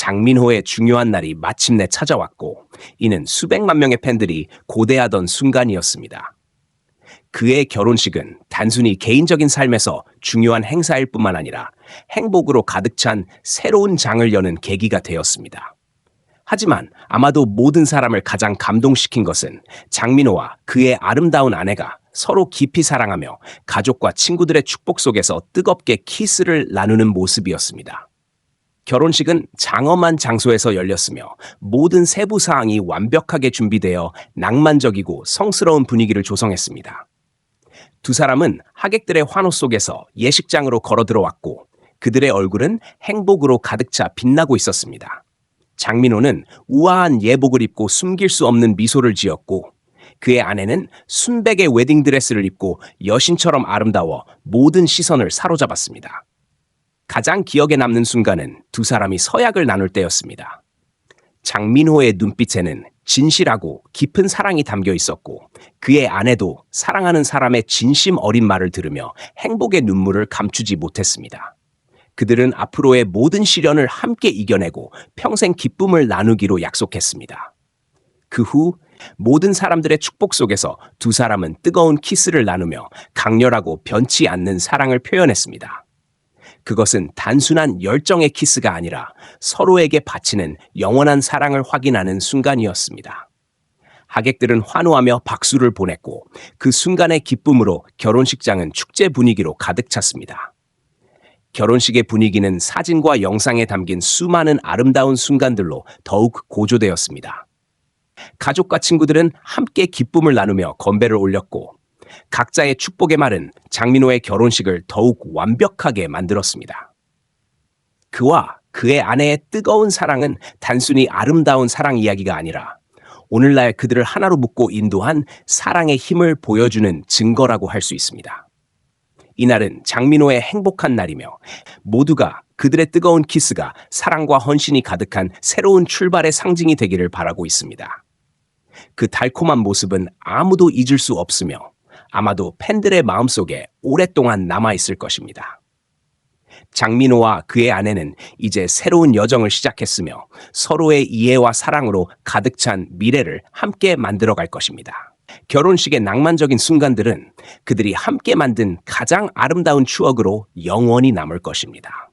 장민호의 중요한 날이 마침내 찾아왔고 이는 수백만 명의 팬들이 고대하던 순간이었습니다. 그의 결혼식은 단순히 개인적인 삶에서 중요한 행사일 뿐만 아니라 행복으로 가득 찬 새로운 장을 여는 계기가 되었습니다. 하지만 아마도 모든 사람을 가장 감동시킨 것은 장민호와 그의 아름다운 아내가 서로 깊이 사랑하며 가족과 친구들의 축복 속에서 뜨겁게 키스를 나누는 모습이었습니다. 결혼식은 장엄한 장소에서 열렸으며 모든 세부 사항이 완벽하게 준비되어 낭만적이고 성스러운 분위기를 조성했습니다. 두 사람은 하객들의 환호 속에서 예식장으로 걸어 들어왔고 그들의 얼굴은 행복으로 가득 차 빛나고 있었습니다. 장민호는 우아한 예복을 입고 숨길 수 없는 미소를 지었고 그의 아내는 순백의 웨딩 드레스를 입고 여신처럼 아름다워 모든 시선을 사로잡았습니다. 가장 기억에 남는 순간은 두 사람이 서약을 나눌 때였습니다. 장민호의 눈빛에는 진실하고 깊은 사랑이 담겨 있었고 그의 아내도 사랑하는 사람의 진심 어린 말을 들으며 행복의 눈물을 감추지 못했습니다. 그들은 앞으로의 모든 시련을 함께 이겨내고 평생 기쁨을 나누기로 약속했습니다. 그 후 모든 사람들의 축복 속에서 두 사람은 뜨거운 키스를 나누며 강렬하고 변치 않는 사랑을 표현했습니다. 그것은 단순한 열정의 키스가 아니라 서로에게 바치는 영원한 사랑을 확인하는 순간이었습니다. 하객들은 환호하며 박수를 보냈고 그 순간의 기쁨으로 결혼식장은 축제 분위기로 가득 찼습니다. 결혼식의 분위기는 사진과 영상에 담긴 수많은 아름다운 순간들로 더욱 고조되었습니다. 가족과 친구들은 함께 기쁨을 나누며 건배를 올렸고 각자의 축복의 말은 장민호의 결혼식을 더욱 완벽하게 만들었습니다. 그와 그의 아내의 뜨거운 사랑은 단순히 아름다운 사랑 이야기가 아니라 오늘날 그들을 하나로 묶고 인도한 사랑의 힘을 보여주는 증거라고 할 수 있습니다. 이날은 장민호의 행복한 날이며 모두가 그들의 뜨거운 키스가 사랑과 헌신이 가득한 새로운 출발의 상징이 되기를 바라고 있습니다. 그 달콤한 모습은 아무도 잊을 수 없으며 아마도 팬들의 마음속에 오랫동안 남아있을 것입니다. 장민호와 그의 아내는 이제 새로운 여정을 시작했으며 서로의 이해와 사랑으로 가득 찬 미래를 함께 만들어갈 것입니다. 결혼식의 낭만적인 순간들은 그들이 함께 만든 가장 아름다운 추억으로 영원히 남을 것입니다.